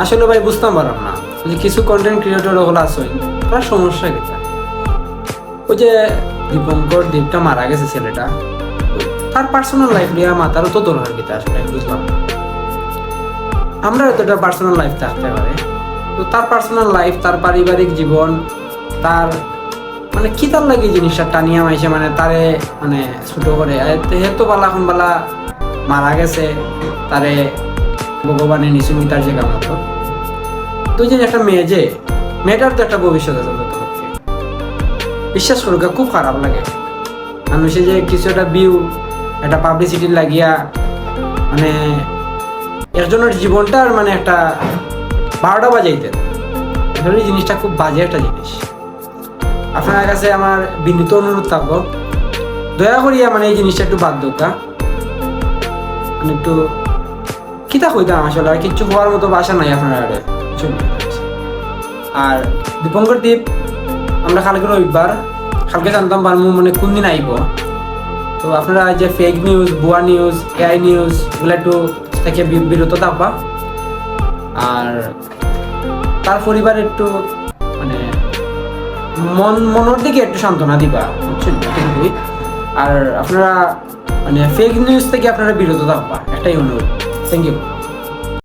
আসলে ভাই বুঝতাম পারলাম না। যে কিছু কন্টেন্ট ক্রিয়েটর ওগুলো আছে, তার সমস্যা কিটা ওই যে দীপঙ্কর দীপটা মারা গেছে ছেলেটা, তার পার্সোনাল লাইফ নিয়ে মাথারও তো দরকার কিতা আসলে বুঝলাম আমরা তো একটা পার্সোনাল লাইফ থাকতে পারে। তো তার পার্সোনাল লাইফ তার পারিবারিক জীবন, তার মানে কি তার লাগে জিনিসটা টানিয়া মাইছে মানে তারে মানে ছোট করে? হে বালা এখন বালা মারা গেছে, তারে ভগবানের নিচুমি তার যে কামতো তুই যে একটা মেয়ে যে, মেয়েটার তো একটা ভবিষ্যৎ আছে বিশ্বাস করুক, খুব খারাপ লাগে। মানুষে যে কিছু একটা ভিউ একটা পাবলিসিটি লাগিয়া মানে একজনের জীবনটার মানে একটা বারোটা বাজাইতে। এই জিনিসটা খুব বাজে একটা জিনিস। আপনার কাছে আমার বিনীত অনুরোধ থাকব। দয়া করিয়া মানে এই জিনিসটা একটু বাদ মানে একটু কিতা কইতাম আসলে? আর কিচ্ছু হওয়ার মতো বাসা নাই আপনার আরে কিছু আর দীপঙ্কর দ্বীপ আমরা কালকে রবিবার, কালকে জানতাম পারব মানে কোন দিন আইব। তো আপনারা যে ফেক নিউজ ভুয়া নিউজ এআই নিউজ এগুলো একটু থেকে বিরত থাকবা। আর তার পরিবার একটু মানে মন, মনের দিকে একটু সান্ত্বনা দিবা, বুঝছেন? আর আপনারা মানে ফেক নিউজ থেকে আপনারা বিরত থাকবা, একটাই অনুরোধ। Thank you.